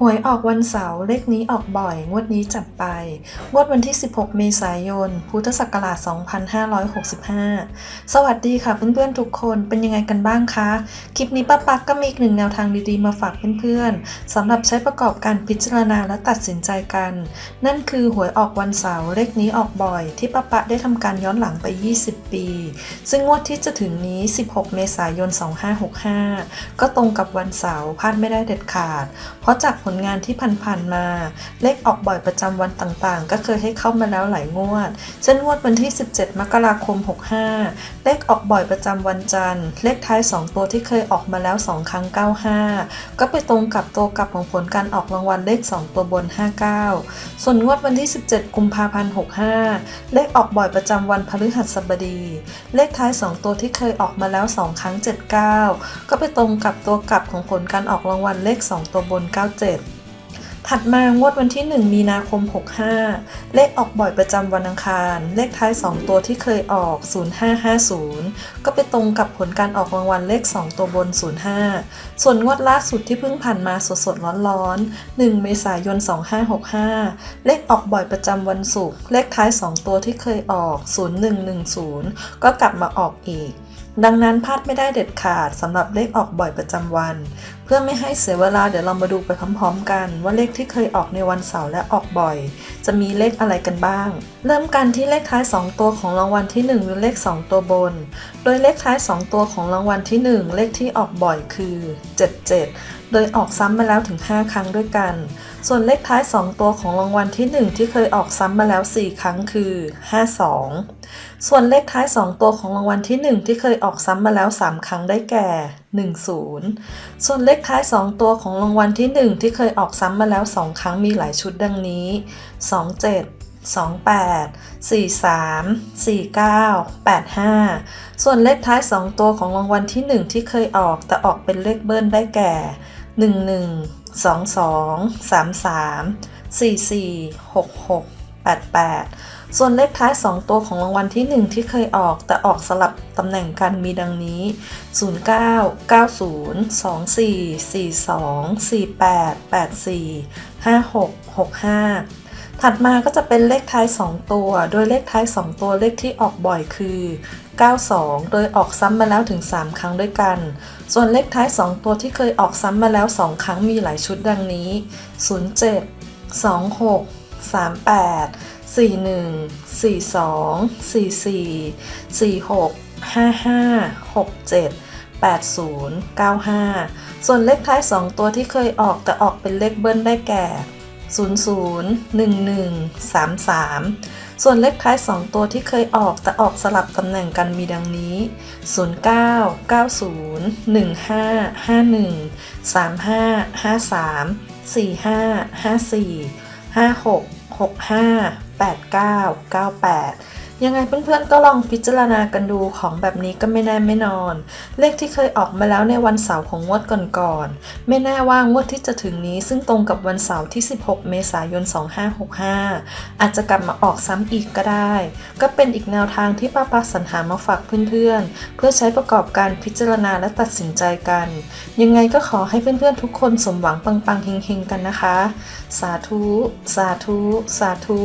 หวยออกวันเสาร์เลขนี้ออกบ่อย งวดนี้จัดไป งวดวันที่ 16 เมษายน พุทธศักราช 2565 สวัสดีค่ะเพื่อนๆทุกคนเป็นยังไงกันบ้างคะ คลิปนี้ป้าปักก็มีอีกหนึ่งแนวทางดีๆมาฝากเพื่อนๆสำหรับใช้ประกอบการพิจารณาและตัดสินใจกัน นั่นคือหวยออกวันเสาร์เลขนี้ออกบ่อย ที่ป้าปักได้ทำการย้อนหลังไป 20 ปี ซึ่งงวดที่จะถึงนี้ 16 เมษายน 2565 ก็ตรงกับวันเสาร์พลาดไม่ได้เด็ดขาด เพราะจากผลงานที่ผ่านๆมา เลขออกบ่อยประจำวันต่างๆ ก็เคยให้เข้ามาแล้วหลายงวด เช่นงวดวันที่ 17 มกราคม 65 เลขออกบ่อยประจำวันจันทร์ เลขท้าย 2 ตัวที่เคยออกมาแล้ว 2 ครั้ง 95 ก็ไปตรงกับตัวกลับของผลการออกรางวัลเลข 2 ตัวบน 59 ส่วนงวดวันที่ 17 กุมภาพันธ์ 65 เลขออกบ่อยประจำวันพฤหัสบดี เลขท้าย 2 ตัวที่เคยออกมาแล้ว 2 ครั้ง 79 ก็ไปตรงกับตัวกลับของผลการออกรางวัลเลข 2 ตัวบน 97 ถัดมางวดวันที่ 1 มีนาคม 65 เลขออกบ่อยประจำวันอังคาร เลขท้าย 2 ตัวที่เคยออก 0550 ก็ไปตรงกับผลการออกรางวัลเลข 2 ตัวบน 05 ส่วนงวดล่าสุดที่เพิ่งผ่านมาสดๆร้อนๆ 1 เมษายน 2565 เลขออกบ่อยประจำวันศุกร์ เลขท้าย 2 ตัวที่เคยออก 0110 ก็กลับมาออกอีก ดังนั้นพลาดไม่ได้เด็ดขาดสำหรับเลขออกบ่อยประจำวัน เพื่อไม่ให้เสียเวลาเดี๋ยวเรามาดูไปพร้อมๆ กัน ว่าเลขที่เคยออกในวันเสาร์และออกบ่อย จะมีเลขอะไรกันบ้าง เริ่มกันที่เลขท้าย 2 ตัวของรางวัลที่1หรือเลข 2 ตัวบน โดยเลขท้าย 2 ตัวของรางวัลที่ 1 เลขที่ออกบ่อยคือ 77 โดยออกซ้ำมาแล้วถึง 5 ครั้งด้วยกัน ส่วนเลขท้าย 2 ตัวของรางวัลที่ 1 ที่เคยออกซ้ำมาแล้ว 4 ครั้งคือ 52 ส่วนเลขท้าย 2 ตัวของรางวัลที่ 1 ที่เคยออกซ้ำมาแล้ว 3 ครั้งได้แก่ 10 ส่วนเลขท้าย 2 ตัวของรางวัลที่ 1 ที่เคยออกซ้ำมาแล้ว 2 ครั้งมีหลายชุดดังนี้ 27 28 43 49 85 ส่วนเลขท้าย 2 ตัวของรางวัลที่ 1 ที่เคยออกแต่ออกเป็นเลขเบิ้ลได้แก่ 11 22 33 44 66 88 ส่วนเลขท้าย 2 ตัวของรางวัลที่ 1 ที่เคยออกแต่ออกสลับตำแหน่งกันมีดังนี้ 09 90 24 42 48 84 56 65ถัดมาก็จะเป็นเลขท้าย 2 ตัว โดยเลขท้าย 2 ตัวเลขที่ออกบ่อยคือ 92 โดยออกซ้ำมาแล้วถึง 3 ครั้งด้วยกัน ส่วนเลขท้าย 2 ตัวที่เคยออกซ้ำมาแล้ว 2 ครั้งมีหลายชุดดังนี้ 07 26 38 41 42 44 46 55 67 80 95 ส่วนเลขท้าย 2 ตัวที่เคยออกแต่ออกเป็นเลขเบิ้ลได้แก่ 00 11 33 ส่วนเลขท้าย 2 ตัวที่เคยออกแต่ออกสลับตำแหน่งกันมีดังนี้ 09 90 15 51 35 53 45 54 56 65 89 98 ยังไงเพื่อนๆก็ลองพิจารณากันดูของแบบนี้ก็ไม่แน่ไม่นอน เลขที่เคยออกมาแล้วในวันเสาร์ของงวดก่อนๆไม่แน่ว่างวดที่จะถึงนี้ซึ่งตรงกับวันเสาร์ที่ 16 เมษายน 2565 อาจจะกลับมาออกซ้ำอีกก็ได้ ก็เป็นอีกแนวทางที่ป้าปักสรรหามาฝากเพื่อนๆ เพื่อใช้ประกอบการพิจารณาและตัดสินใจกัน ยังไงก็ขอให้เพื่อนๆทุกคนสมหวังปังๆเฮงๆกันนะคะ สาธุ สาธุ สาธุ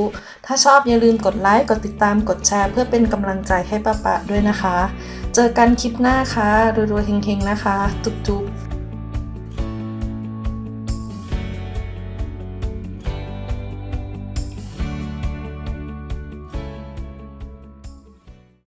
ถ้าชอบอย่าลืมกดไลค์กดติดตามกดแชร์เพื่อเป็นกำลังใจให้ป้าปะด้วยนะคะ เจอกันคลิปหน้าค่ะรวยๆเฮงๆนะคะ จุ๊บๆ